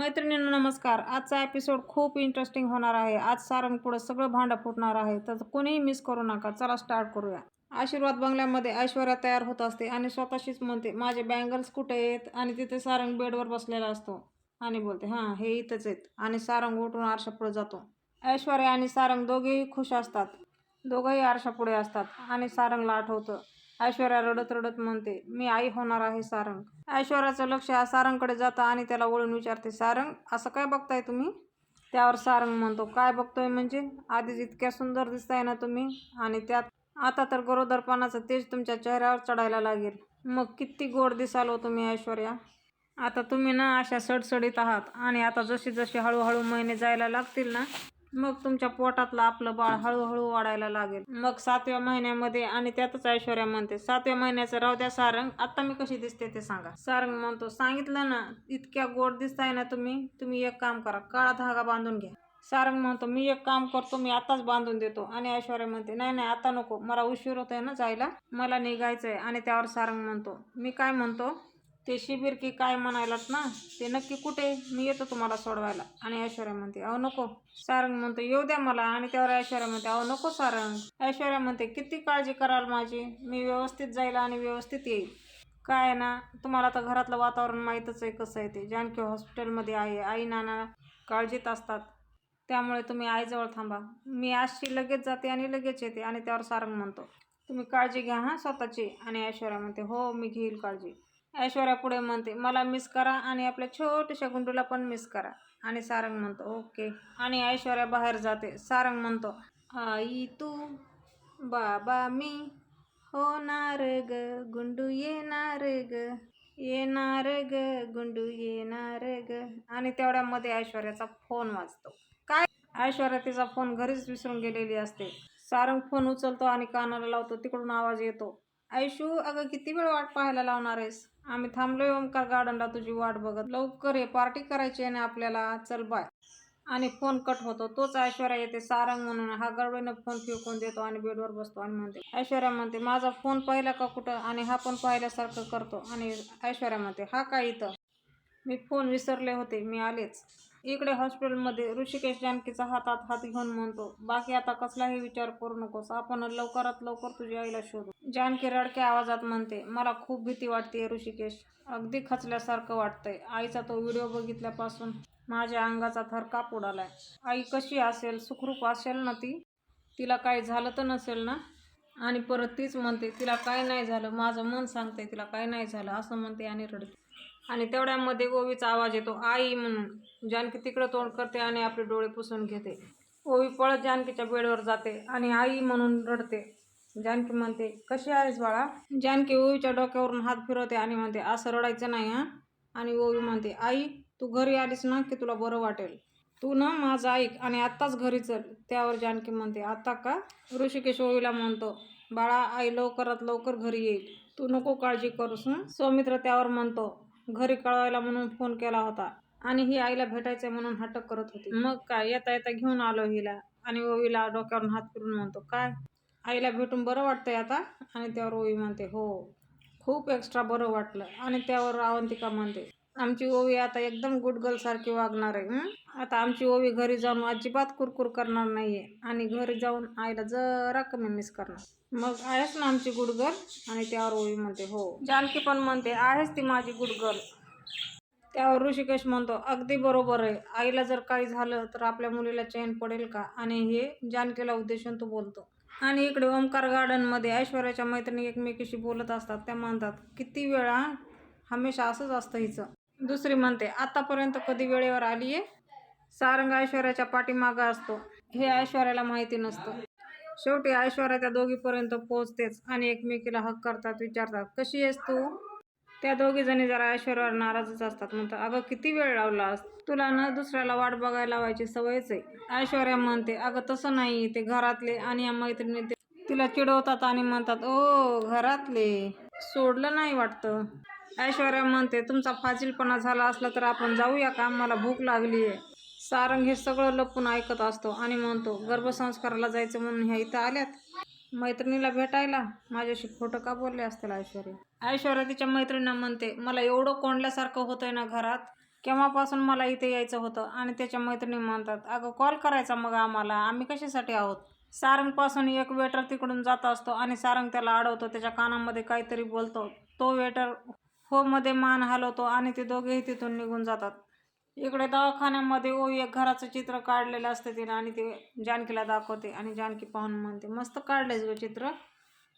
मैत्रिणींनो नमस्कार. आजचा एपिसोड खूप इंटरेस्टिंग होणार आहे. आज सारंग पुढं सगळं भांडं फुटणार आहे तर कोणीही मिस करू नका. चला स्टार्ट करूया. आशीर्वाद बंगल्यामध्ये ऐश्वर्या तयार होत असते आणि स्वतःशीच म्हणते माझे बँगल्स कुठे आहेत? आणि तिथे सारंग बेडवर बसलेला असतो आणि बोलते हां हे इथंच आहेत. आणि सारंग उठून आरशापुढे जातो. ऐश्वर्या आणि सारंग दोघेही खुश असतात. दोघंही आरशापुढे असतात आणि सारंगला आठवतं. ऐश्वर्या रडत रडत म्हणते मी आई होणार आहे सारंग. ऐश्वर्याचं लक्ष या सारंगकडे जातं आणि त्याला वळून विचारते सारंग असं काय बघताय तुम्ही? त्यावर सारंग म्हणतो काय बघतोय म्हणजे? आधीच इतक्या सुंदर दिसताय ना तुम्ही आणि त्यात आता तर गरोदरपणाचं तेज तुमच्या चेहऱ्यावर चढायला लागेल. मग किती गोड दिसाल हो तुम्ही ऐश्वर्या. आता तुम्ही ना अशा सडसडीत आहात आणि आता जशी जशी हळूहळू महिने जायला लागतील ना मग तुमच्या पोटातलं आपलं बाळ हळूहळू वाढायला लागेल. मग सातव्या महिन्यामध्ये आणि त्यातच ऐश्वर्या म्हणते सातव्या महिन्याचं राहू द्या सारंग आता मी कशी दिसते ते सांगा. सारंग म्हणतो सांगितलं ना इतक्या गोड दिसताय ना तुम्ही तुम्ही एक काम करा काळा धागा बांधून घ्या. सारंग म्हणतो मी एक काम करतो मी आताच बांधून देतो. आणि ऐश्वर्या म्हणते नाही नाही आता नको मला उशीर होत आहे ना जायला मला निघायचं आहे आणि त्यावर सारंग म्हणतो मी काय म्हणतो ते शिबिर की काय म्हणायलात ना ते नक्की कुठे? मी येतो तुम्हाला सोडवायला. आणि ऐश्वर्या म्हणते अहो नको. सारंग म्हणतो येऊ द्या मला. आणि त्यावर ऐश्वर्या म्हणते अहो नको सारंग. ऐश्वर्या म्हणते किती काळजी कराल माझी? मी व्यवस्थित जाईल आणि व्यवस्थित येईल. काय आहे ना तुम्हाला तर घरातलं वातावरण माहीतच आहे कसं आहे ते. जानकी हॉस्पिटलमध्ये आहे आई नाना काळजीत असतात. त्यामुळे तुम्ही आईजवळ थांबा. मी आजची लगेच जाते आणि लगेच येते आणि त्यावर सारंग म्हणतो तुम्ही काळजी घ्या हां स्वतःची. आणि ऐश्वर्या म्हणते हो मी घेईल काळजी. ऐश्वर्या पुढे म्हणते मला मिस करा आणि आपल्या छोट्याशा गुंडूला पण मिस करा. आणि सारंग म्हणतो ओके. आणि ऐश्वर्या बाहेर जाते. सारंग म्हणतो आई तू बाबा मी होणार ग गुंडू येणार ग येणार ग गुंडू येणार ग. आणि तेवढ्यामध्ये ऐश्वर्याचा फोन वाजतो. काय? ऐश्वर्या तिचा फोन घरीच विसरून गेलेली असते. सारंग फोन उचलतो आणि कानाला लावतो. तिकडून आवाज येतो. आयुषू अगं किती वेळ वाट पाहायला लावणार आहेस? आम्ही थांबलोय ओमकार गार्डनला तुझी वाट बघत. लवकर ये पार्टी करायची आहे ना आपल्याला. चल बाय आणि फोन कट होतो. तोच ऐश्वर्या येते सारंग म्हणून. हा गडबडीनं फोन फिरकून देतो आणि बेडवर बसतो आणि म्हणते ऐश्वर्या म्हणते माझा फोन पाहिला का कुठं? आणि हा पण पाहिल्यासारखं करतो. आणि ऐश्वर्या म्हणते हा काय इथं? मी फोन विसरले होते. मी आलेच. इकडे हॉस्पिटलमध्ये ऋषिकेश जानकीचा हातात हात घेऊन म्हणतो बाकी आता कसलाही विचार करू नकोस. आपण लवकरात लवकर तुझ्या आईला शोधू. जानकी रडक्या आवाजात म्हणते मला खूप भीती वाटते ऋषिकेश. अगदी खचल्यासारखं वाटतंय. आईचा तो व्हिडिओ बघितल्यापासून माझ्या अंगाचा थर काप उडालाय आई कशी असेल? सुखरूप असेल ना ती? तिला काही झालं तर नसेल ना? आणि परत तीच म्हणते तिला काय नाही झालं. माझं मन सांगते तिला काय नाही झालं. असं म्हणते आणि रडते. आणि तेवढ्यामध्ये ओवीचा आवाज येतो आई म्हणून. जानकी तिकडं तोंड करते आणि आपले डोळे पुसून घेते. ओवी पळत जानकीच्या बेडवर जाते आणि आई म्हणून रडते जानकी म्हणते कशी आहेस बाळा? जानकी ओवीच्या डोक्यावरून हात फिरवते आणि म्हणते असं रडायचं नाही हां? आणि ओवी म्हणते आई तू घरी आलीस ना की तुला बरं वाटेल. तू ना माझं ऐक आणि आत्ताच घरी चल. त्यावर जानकी म्हणते आत्ता का? ऋषिकेश ओवीला म्हणतो बाळा आई लवकरात लवकर घरी येईल. तू नको काळजी करूस सौमित्र त्यावर म्हणतो घरी कळवायला म्हणून फोन केला होता आणि ही आईला भेटायचंय म्हणून हटक करत होती. मग काय येता येता घेऊन आलो हिला आणि ओवीला डोक्यावरून हात फिरून म्हणतो काय? आईला भेटून बरं वाटतंय आता. आणि त्यावर ओवी म्हणते हो खूप एक्स्ट्रा बरं वाटलं. आणि त्यावर अवंतिका म्हणते आमची ओवी आता एकदम गुडगल सारखी वागणार आहे. आता आमची ओवी घरी जाऊन अजिबात कुरकुर करणार नाहीये. आणि घरी जाऊन आईला जरा कमी मिस करणार. मग आहेस ना आमची गुडगल आणि त्यावर ओवी म्हणते हो. जानकी पण म्हणते आहेस ती माझी गुडगल त्यावर ऋषिकेश म्हणतो अगदी बरोबर आहे. आईला जर काही झालं तर आपल्या मुलीला चैन पडेल का? आणि हे जानकीला उद्देशून तो बोलतो. आणि इकडे ओमकार गार्डनमध्ये ऐश्वर्याच्या मैत्रिणी एकमेकीशी बोलत असतात. त्या म्हणतात किती वेळा? हमेशा असंच असतं हिचं. दुसरी म्हणते आतापर्यंत कधी वेळेवर आली आहे सारंग ऐश्वर्याच्या पाठीमागं असतो. हे ऐश्वर्याला माहिती नसतं. शेवटी ऐश्वर्या त्या दोघीपर्यंत पोहोचतेच आणि एकमेकीला हक करतात विचारतात कशी आहेस तू? त्या दोघी जणी जरा ऐश्वर्यावर नाराजच असतात. म्हणतात अगं किती वेळ लावलास तुला न दुसऱ्याला वाट बघायला लावायची सवयच आहे. ऐश्वर्या म्हणते अगं तसं नाही. ते घरातले आणि या मैत्रिणी ते तिला चिडवतात आणि म्हणतात ओ घरातले. सोडलं नाही वाटतं. ऐश्वर्या म्हणते तुमचा फाजीलपणा झाला असला तर आपण जाऊया का? मला भूक लागली आहे. सारंग हे सगळं लपून ऐकत असतो आणि म्हणतो गर्भसंस्काराला जायचं म्हणून ह्या इथं आल्यात? मैत्रिणीला भेटायला माझ्याशी खोटं का बोलले असतील ऐश्वर्या? ऐश्वर्या तिच्या मैत्रिणींना म्हणते मला एवढं कोंडल्यासारखं होतंय ना घरात केव्हापासून मला इथे यायचं होतं? आणि त्याच्या मैत्रिणी म्हणतात अगं कॉल करायचा मग आम्हाला. आम्ही कशासाठी आहोत? सारंगपासून एक वेटर तिकडून जात असतो आणि सारंग त्याला अडवतो त्याच्या कानामध्ये काहीतरी बोलतो. तो वेटर हो मध्ये मान हलवतो आणि ते दोघेही तिथून निघून जातात. इकडे दवाखान्यामध्ये ओवी एक घराचं चित्र काढलेलं असतं तिनं आणि ते जानकीला दाखवते आणि जानकी पाहून म्हणते मस्त काढलंयस ग चित्र.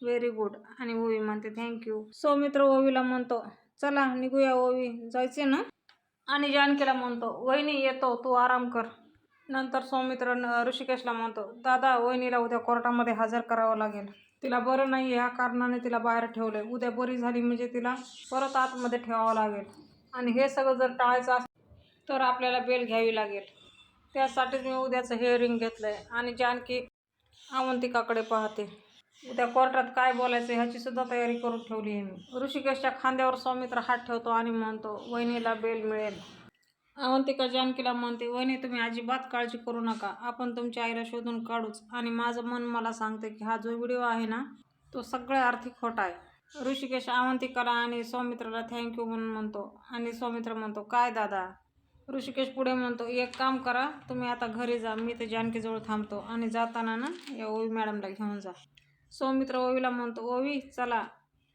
व्हेरी गुड आणि ओवी म्हणते थँक्यू सौमित्र ओवीला म्हणतो चला निघूया ओवी. जायचे ना? आणि जानकीला म्हणतो वहिनी येतो. तू आराम कर. नंतर सौमित्र न- ऋषिकेशला म्हणतो दादा वहिनीला उद्या कोर्टामध्ये हजर करावं लागेल. तिला बरं नाही ह्या कारणाने तिला बाहेर ठेवलंय. उद्या बरी झाली म्हणजे तिला परत आतमध्ये ठेवावं लागेल. आणि हे सगळं जर टाळायचं तर आपल्याला बेल घ्यावी लागेल. त्यासाठीच मी उद्याचं हिअरिंग घेतलं आहे आणि जानकी अवंतिकाकडे पाहते. उद्या कोर्टात काय बोलायचं ह्याची सुद्धा तयारी करून ठेवली आहे मी. ऋषिकेशच्या खांद्यावर सौमित्र हात ठेवतो आणि म्हणतो वहिनीला बेल मिळेल. अवंतिका जानकीला म्हणते वहिनी तुम्ही अजिबात काळजी करू नका. आपण तुमच्या आईला शोधून काढूच. आणि माझं मन मला सांगते की हा जो व्हिडिओ आहे ना तो सगळ्या आर्थिक खोटा आहे. ऋषिकेश अवंतिकाला आणि सौमित्राला थँक्यू म्हणून म्हणतो. आणि सौमित्र म्हणतो काय दादा ऋषिकेश पुढे म्हणतो एक काम करा तुम्ही आता घरी जा मी ते जानकीजवळ थांबतो आणि जाताना ना या ओवी मॅडमला घेऊन जा. सौमित्र ओवीला म्हणतो ओवी चला.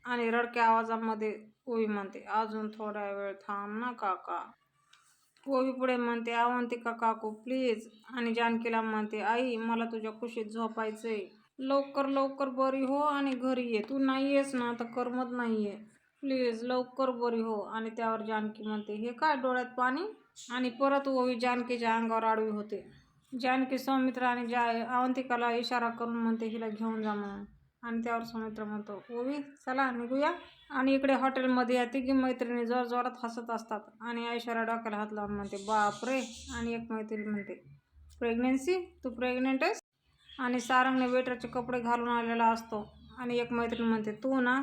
आणि रडक्या आवाजामध्ये ओवी म्हणते अजून थोडा वेळ थांब ना काका. ओवी पुढे म्हणते अवंतिका काकू प्लीज. आणि जानकीला म्हणते आई मला तुझ्या कुशीत झोपायचंय. लवकर लवकर बरी हो आणि घरी ये तू नाही येस ना तर करमत नाही आहे प्लीज लवकर बरी हो. आणि त्यावर जानकी म्हणते हे काय डोळ्यात पाणी? आणि परत ओवी जानकीच्या अंगावर आडवी होते. जानकी सौमित्राने आणि जा अवंतिकाला इशारा करून म्हणते हिला घेऊन जा म्हणून. आणि त्यावर सौमित्र म्हणतो ओवी चला निघूया. आणि इकडे हॉटेलमध्ये या तिघी मैत्रिणी जोर जोरात हसत असतात आणि ऐश्वर्या डोक्याला हात लावून म्हणते बापरे! आणि एक मैत्रीण म्हणते प्रेग्नेन्सी? तू प्रेग्नेंट आहेस? आणि सारंगने वेटरचे कपडे घालून आलेला असतो. आणि एक मैत्रीण म्हणते तू ना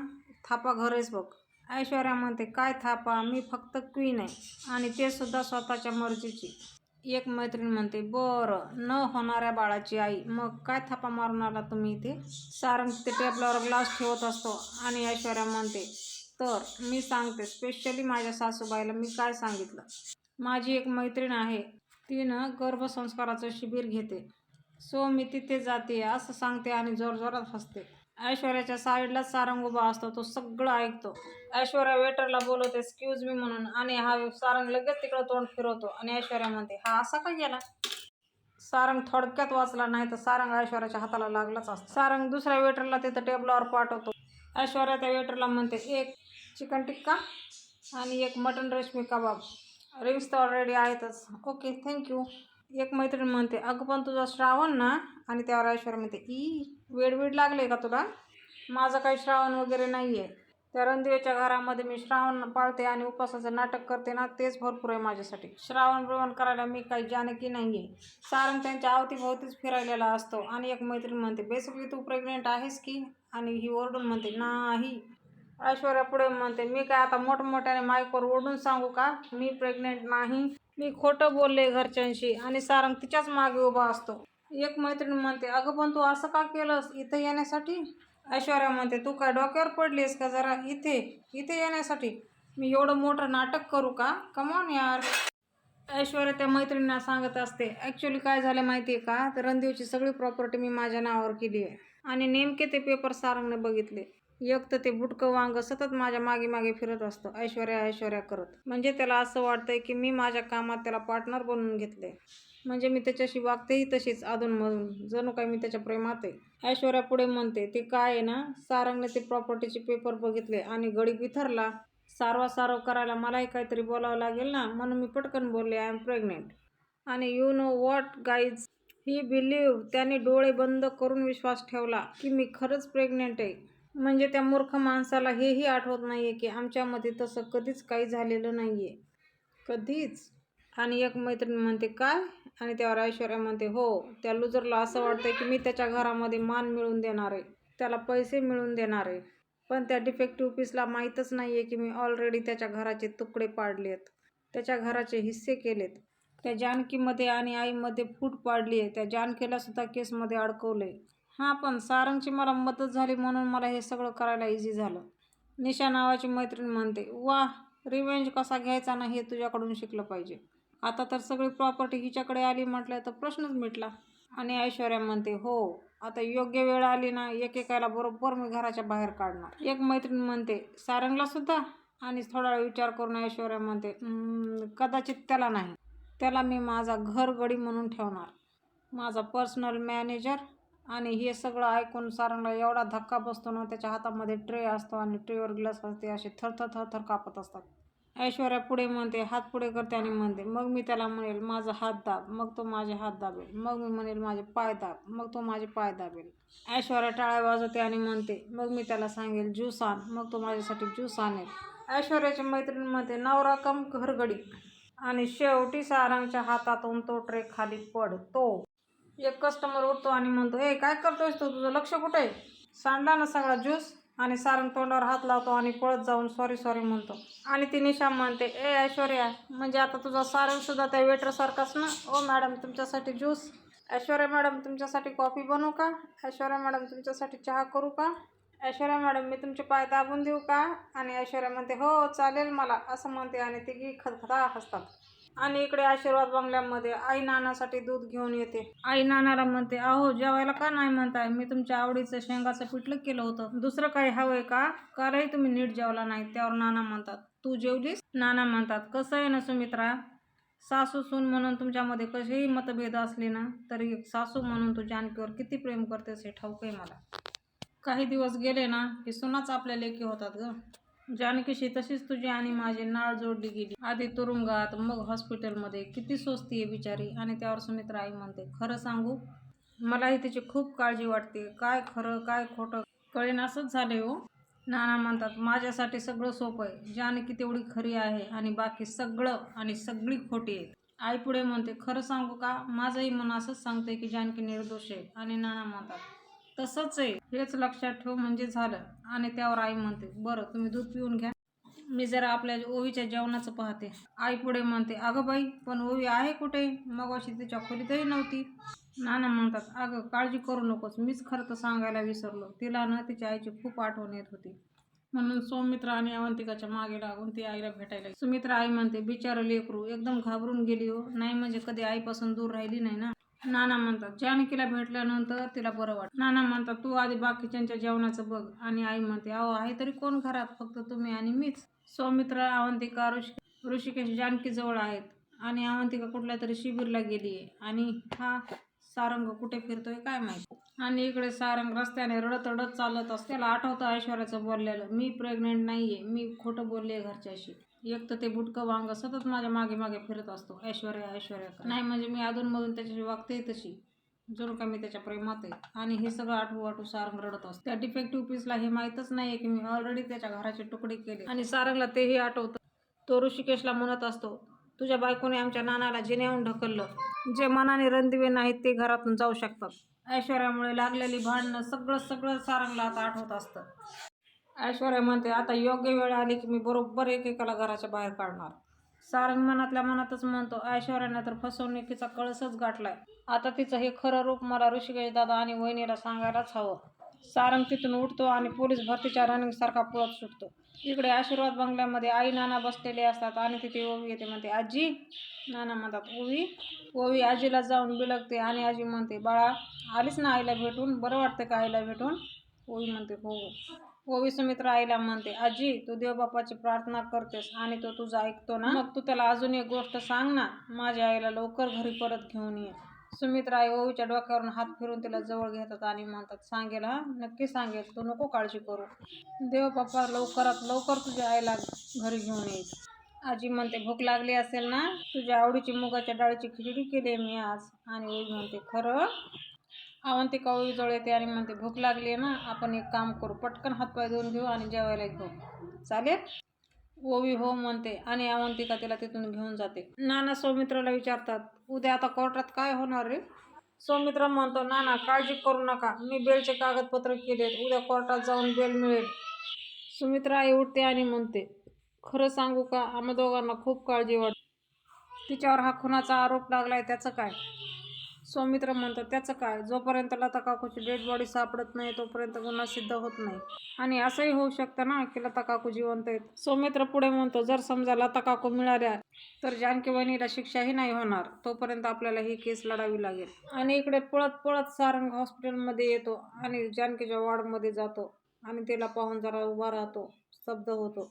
थापा घरेच बघ. ऐश्वर्या म्हणते काय थापा मी फक्त क्वीन आहे. आणि ते सुद्धा स्वतःच्या मर्जीची. एक मैत्रीण म्हणते बरं न होणाऱ्या बाळाची आई. मग काय थापा मारून आला तुम्ही इथे? सारंग तिथे टेबलावर ग्लास ठेवत असतो आणि ऐश्वर्या म्हणते तर मी सांगते स्पेशली माझ्या सासूबाईला मी काय सांगितलं? माझी एक मैत्रीण आहे. तिनं गर्भसंस्काराचं शिबिर घेते. सो मी तिथे जाते असं सांगते आणि जोरजोरात हसते. ऐश्वर्याच्या साईडलाच सारंग उभा असतो तो सगळं ऐकतो. ऐश्वर्या वेटरला बोलवते एक्सक्यूज मी म्हणून. आणि हा सारंग लगेच तिकडं तोंड फिरवतो आणि ऐश्वर्या म्हणते हा असा का गेला? सारंग थोडक्यात वाचला नाही तर सारंग ऐश्वर्याच्या हाताला लागलाच असतो. सारंग दुसऱ्या वेटरला तिथं टेबलावर पाठवतो. ऐश्वर्या त्या वेटरला म्हणते एक चिकन टिक्का आणि एक मटन रेशमी कबाब रिंग्स तर ऑलरेडी आहेतच. ओके थँक्यू एक मैत्रीण म्हणते अगं पण तुझा श्रावण ना आणि त्यावर ऐश्वर्या म्हणते ई वेडवेड लागले का तुला? माझं काही श्रावण वगैरे नाही आहे त्या रणदेवीच्या घरामध्ये मी श्रावण पाळते आणि उपवासाचं नाटक करते ना तेच भरपूर आहे माझ्यासाठी. श्रावण बिवण करायला मी काही जानकी नाही आहे सारंग त्यांच्या अवतीभोवतीच फिरायलेला असतो आणि एक मैत्रीण म्हणते बेसिकली तू प्रेग्नेंट आहेस की? आणि ही ओरडून म्हणते नाही. ऐश्वर्या पुढे म्हणते मी काय आता मोठमोठ्याने माईकवर ओढून सांगू का? मी प्रेग्नेंट नाही. मी खोटं बोलले घरच्यांशी आणि सारंग तिच्याच मागे उभा असतो. एक मैत्रीण म्हणते अगं पण तू असं का केलंस? इथं येण्यासाठी? ऐश्वर्या म्हणते तू काय डोक्यावर पडलीस का जरा इथे? इथे येण्यासाठी? मी एवढं मोठं नाटक करू का? कमॉन यार. ऐश्वर्या त्या मैत्रिणींना सांगत असते ॲक्च्युली काय झालं माहिती आहे का? तर रणदेवची सगळी प्रॉपर्टी मी माझ्या नावावर केली आहे. आणि नेमके ते पेपर सारंगने बघितले. एक तर ते बुटकं वांग सतत माझ्या मागे मागे फिरत असतं ऐश्वर्या ऐश्वर्या करत. म्हणजे त्याला असं वाटतंय की मी माझ्या कामात त्याला पार्टनर बनवून घेतले म्हणजे मी त्याच्याशी वागतेही तशीच अधूनमधून जणू काय मी त्याच्या प्रेमात आहे. ऐश्वर्या पुढे म्हणते ते काय आहे ना सारंगने ते प्रॉपर्टीचे पेपर बघितले आणि गडी विथरला. सारवा सारव करायला मलाही काहीतरी बोलावं लागेल ना म्हणून मी पटकन बोलले आय एम प्रेग्नेंट आणि यू नो वॉट गाईज ही बिलीव त्याने डोळे बंद करून विश्वास ठेवला की मी खरंच प्रेग्नेंट आहे. म्हणजे त्या मूर्ख माणसाला हेही आठवत नाही आहे की आमच्यामध्ये तसं कधीच काही झालेलं नाही आहे कधीच. आणि एक मैत्रीण म्हणते काय? आणि त्यावर ऐश्वर्या म्हणते हो त्या लुजरला असं वाटतं की मी त्याच्या घरामध्ये मान मिळवून देणार आहे. त्याला पैसे मिळवून देणार आहे. पण त्या डिफेक्टिव्ह पीसला माहीतच नाही आहे की मी ऑलरेडी त्याच्या घराचे तुकडे पाडले आहेत त्याच्या घराचे हिस्से केलेत. त्या जानकीमध्ये आणि आईमध्ये फूट पाडली आहे त्या जानकीला सुद्धा केसमध्ये अडकवले हां पण सारंगची मला मदत झाली म्हणून मला हे सगळं करायला इझी झालं. निशा नावाची मैत्रीण म्हणते वा रिवेंज कसा घ्यायचा ना हे तुझ्याकडून शिकलं पाहिजे. आता तर सगळी प्रॉपर्टी हिच्याकडे आली म्हटलं तर प्रश्नच मिटला. आणि ऐश्वर्या म्हणते हो आता योग्य वेळ आली ना एकेकाला बरोबर मी घराच्या बाहेर काढणार. एक मैत्रीण म्हणते सारंगला सुद्धा? आणि थोडा वेळ विचार करून ऐश्वर्या म्हणते कदाचित त्याला नाही. त्याला मी माझा घरगडी म्हणून ठेवणार. माझा पर्सनल मॅनेजर आणि हे सगळं ऐकून सारंगला एवढा धक्का बसतो ना त्याच्या हातामध्ये ट्रे असतो आणि ट्रेवर ग्लास असते असे थरथर थरथर कापत असतात. ऐश्वर्या पुढे म्हणते हात पुढे करते आणि म्हणते. मग मी त्याला म्हणेल माझा हात दाब. मग तो माझे हात दाबेल. मग मी म्हणेल माझे पाय दाब. मग तो माझे पाय दाबेल. ऐश्वर्या टाळ्या वाजवते आणि म्हणते मग मी त्याला सांगेल ज्यूस आण. मग तो माझ्यासाठी ज्यूस आणेल. ऐश्वर्याची मैत्रीण म्हणते नवरा कम घरगडी. आणि शेवटी सारंगच्या हातातून तो ट्रे खाली पडतो. एक कस्टमर उठतो आणि म्हणतो ए काय करतोयस तू? तुझं लक्ष कुठे आहे? सांडला ना सगळा ज्यूस आणि सारंग तोंडावर हात लावतो आणि पळत जाऊन सॉरी सॉरी म्हणतो. आणि ती निशा म्हणते ए ऐश्वर्या म्हणजे आता तुझा सारंग सुद्धा त्या वेटरसारखाच ना? ओ मॅडम तुमच्यासाठी ज्यूस. ऐश्वर्या मॅडम तुमच्यासाठी कॉफी बनवू का? ऐश्वर्या मॅडम तुमच्यासाठी चहा करू का? ऐश्वर्या मॅडम मी तुमचे पाय दाबून देऊ का? आणि ऐश्वर्या म्हणते हो चालेल मला असं म्हणते आणि तिघी खतखता हसतात. आणि इकडे आशीर्वाद बंगल्यामध्ये आई नानासाठी दूध घेऊन येते. आई नानाला म्हणते अहो जेवायला का नाही म्हणताय? मी तुमच्या आवडीचं शेंगाचं पिठलं केलं होतं. दुसरं काही हवंय का? कालही तुम्ही नीट जेवला नाही. त्यावर नाना म्हणतात तू जेवलीस? नाना म्हणतात कसं आहे ना सुमित्रा? सासू सून म्हणून तुमच्यामध्ये कसेही मतभेद असले ना तरी एक सासू म्हणून तू जानकीवर किती प्रेम करतेस हे ठाऊक आहे मला. काही दिवस गेले ना की सुनाच आपल्या लेखी होतात ग. जानकीशी तशीच तुझी आणि माझी नाळ जोडली गेली. आधी तुरुंगात मग हॉस्पिटलमध्ये. किती स्वस्ती आहे बिचारी. आणि त्यावर सुमित्रा आई म्हणते खरं सांगू? मलाही तिची खूप काळजी वाटते. काय खरं काय खोटं? कळेन असंच झाले हो. नाना म्हणतात माझ्यासाठी सगळं सोपं आहे. जानकी तेवढी खरी आहे आणि बाकी सगळं आणि सगळी खोटी आहे आई पुढे म्हणते खरं सांगू का? माझंही मन असंच सांगते की जानकी निर्दोष आहे. आणि नाना म्हणतात तसंच आहे. हेच लक्षात ठेव म्हणजे झालं. आणि त्यावर आई म्हणते बरं तुम्ही दूध पिऊन घ्या. मी जरा आपल्या ओवीच्या जेवणाचं पाहते. आई पुढे म्हणते अगं बाई पण ओवी आहे कुठे? मग अशी तिच्या खोलीतही नव्हती. नाना म्हणतात अगं काळजी करू नकोस. मीच खरं तर सांगायला विसरलो. तिला ना तिच्या आईची खूप आठवण येत होती. म्हणून सौमित्रा आणि अवंतिकाच्या मागे लागून ती आईला भेटायला सुमित्रा आई म्हणते बिचारं लेकरू एकदम घाबरून गेली हो. नाही म्हणजे कधी आईपासून दूर राहिली नाही ना? नाना म्हणतात जानकीला भेटल्यानंतर तिला बरं वाटतं. नाना म्हणतात तू आधी बाकीच्यांच्या जेवणाचं बघ. आणि आई म्हणते अहो आहे तरी कोण घरात? फक्त तुम्ही आणि मीच. सौमित्र अवंतिका ऋषि ऋषिकेश जानकीजवळ आहेत. आणि अवंतिका कुठल्या तरी शिबिरला गेली आहे आणि हा सारंग कुठे फिरतोय काय माहिती? आणि इकडे सारंग रस्त्याने रडत रडत चालत असते त्याला आठवतं ऐश्वर्याचं बोललेलं मी प्रेग्नेंट नाहीये मी खोटं बोलले घरच्याशी. एक तर ते बुटकं वांग सतत माझ्या मागे मागे फिरत असतो. ऐश्वर्या ऐश्वर्या नाही म्हणजे मी अधूनमधून त्याच्याशी वागते तशी. जणू का मी त्याच्या प्रेमात आहे. आणि हे सगळं आठवू आठवू सारंग रडत असतो. त्या डिफेक्टिव्ह पीसला हे माहीतच नाही की मी ऑलरेडी त्याच्या घराचे तुकडे केले. आणि सारंगला तेही आठवतं. तो ऋषिकेशला म्हणत असतो तुझ्या बायकोने आमच्या नानाला जिन्याहून ढकललं. जे मनाने रणदिवे नाहीत ते घरातून जाऊ शकतात. ऐश्वर्यामुळे लागलेली भांडणं सगळं सगळं सारंगला आता आठवत असतं. ऐश्वर्या म्हणते आता योग्य वेळ आली की मी बरोबर एकेकाला घराच्या बाहेर काढणार. सारंग मनातल्या मनातच म्हणतो ऐश्वर्याने तर फसवणुकीचा कळसच गाठलाय. आता तिचं हे खरं रूप मला ऋषिकेश दादा आणि वहिनीला सांगायलाच हवं. सारंग तिथून उठतो आणि पोलीस भरतीच्या रनिंग सारखा पळत सुटतो. इकडे आशीर्वाद बंगल्यामध्ये आई नाना बसलेले असतात आणि तिथे ओवी येते म्हणते आजी. नाना म्हणतात ओवी? ओवी आजीला जाऊन बिलगते आणि आजी म्हणते बाळा आलीच ना आईला भेटून? बरं वाटतं का आईला भेटून? ओवी म्हणते हो. हो. ओवी सुमित्रा आईला म्हणते आजी तू देवबापाची प्रार्थना करतेस आणि तो तुझा ऐकतो ना? मग तू त्याला अजून एक गोष्ट सांग ना. माझ्या आईला लवकर घरी परत घेऊन ये. सुमित्रा आई ओवीच्या डोक्यावरून हात फिरून तिला जवळ घेतात आणि म्हणतात सांगेल हा? नक्की सांगेल. तू नको काळजी करू. देवबाप्पा लवकरात लवकर तुझ्या आईला घरी घेऊन येईल. आजी म्हणते भूक लागली असेल ना? तुझ्या आवडीची मुगाच्या डाळीची खिचडी केली आहे मी आज. आणि ओवी म्हणते खरं? अवंतिका ओवी जवळ येते आणि म्हणते भूक लागली आहे ना आपण एक काम करू पटकन हातपाय धुवून घेऊ आणि जेवायला घेऊ. चालेल? ओवी हो म्हणते आणि अवंतिका तिला तिथून घेऊन जाते. नाना सौमित्राला विचारतात उद्या आता कोर्टात काय होणार रे? सौमित्र म्हणतो नाना काळजी करू नका. मी बेलचे कागदपत्र केलेत. उद्या कोर्टात जाऊन बेल मिळेल. सुमित्रा आई उठते आणि म्हणते खरं सांगू का आम्हा दोघांना खूप काळजी वाटते. तिच्यावर हा खुनाचा आरोप लागला आहे त्याचं काय? सौमित्र म्हणतात त्याचं काय? जोपर्यंत लता काकूची डेड बॉडी सापडत नाही तोपर्यंत गुन्हा सिद्ध होत नाही. आणि असंही होऊ शकतं ना की लता काकू जिवंत आहेत. सौमित्र पुढे म्हणतो जर समजा लता काकू मिळाल्या तर जानकी वहिनीला शिक्षाही नाही होणार. तोपर्यंत आपल्याला ही केस लढावी लागेल. आणि इकडे पळत पळत सारंग हॉस्पिटलमध्ये येतो आणि जानकीच्या वॉर्डमध्ये जातो आणि तिला पाहून जरा उभा राहतो स्तब्ध होतो.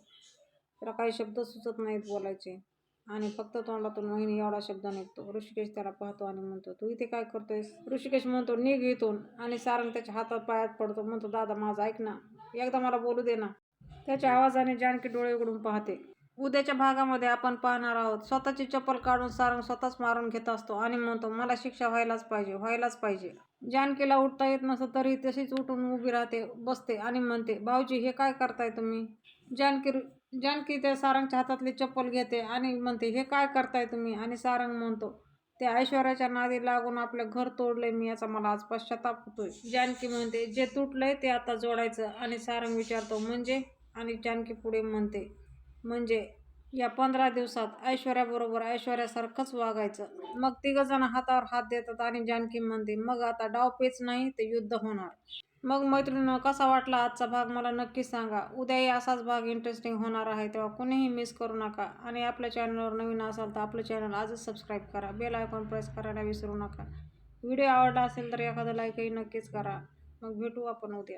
त्याला काही शब्द सुचत नाहीत बोलायचे. आणि फक्त तोंडातून मोहिनी एवढा शब्द निघतो. ऋषिकेश त्याला पाहतो आणि म्हणतो तू इथे काय करतोयस? ऋषिकेश म्हणतो निघ इथून. आणि सारंग त्याच्या हातात पायात पडतो म्हणतो दादा माझा ऐक ना. एकदा मला बोलू दे ना. त्याच्या आवाजाने जानकी डोळे उघडून पाहते. उद्याच्या भागामध्ये आपण पाहणार आहोत स्वतःची चप्पल काढून सारंग स्वतःच मारून घेत असतो आणि म्हणतो मला शिक्षा व्हायलाच पाहिजे व्हायलाच पाहिजे. जानकीला उठता येत नसतं तरी तशीच उठून उभी राहते बसते आणि म्हणते भाऊजी हे काय करताय तुम्ही? जानकी जानकी त्या सारंगच्या हातातली चप्पल घेते आणि म्हणते हे काय करताय तुम्ही? आणि सारंग म्हणतो ते ऐश्वर्याच्या नादी लागून आपलं घर तोडलंय मी याचा मला आज पश्चाताप होतोय. जानकी म्हणते जे तुटलंय ते आता जोडायचं. आणि सारंग विचारतो म्हणजे? आणि जानकी पुढे म्हणते म्हणजे या पंधरा दिवसात ऐश्वर्याबरोबर ऐश्वर्यासारखंच वागायचं. मग तिघजण हातावर हात देतात आणि जानकी म्हणते मग आता डाव पेच नाही ते युद्ध होणार. मग मैत्रिणीनं कसा वाटला आजचा भाग मला नक्की सांगा. उद्याही असाच भाग इंटरेस्टिंग होणार आहे तेव्हा कुणीही मिस करू नका. आणि आपल्या चॅनलवर नवीन असाल तर आपलं चॅनल आजच सबस्क्राईब करा. बेल आयकॉन प्रेस करायला विसरू नका. व्हिडिओ आवडला असेल तर एखादं लाईकही नक्कीच करा. मग भेटू आपण उद्या.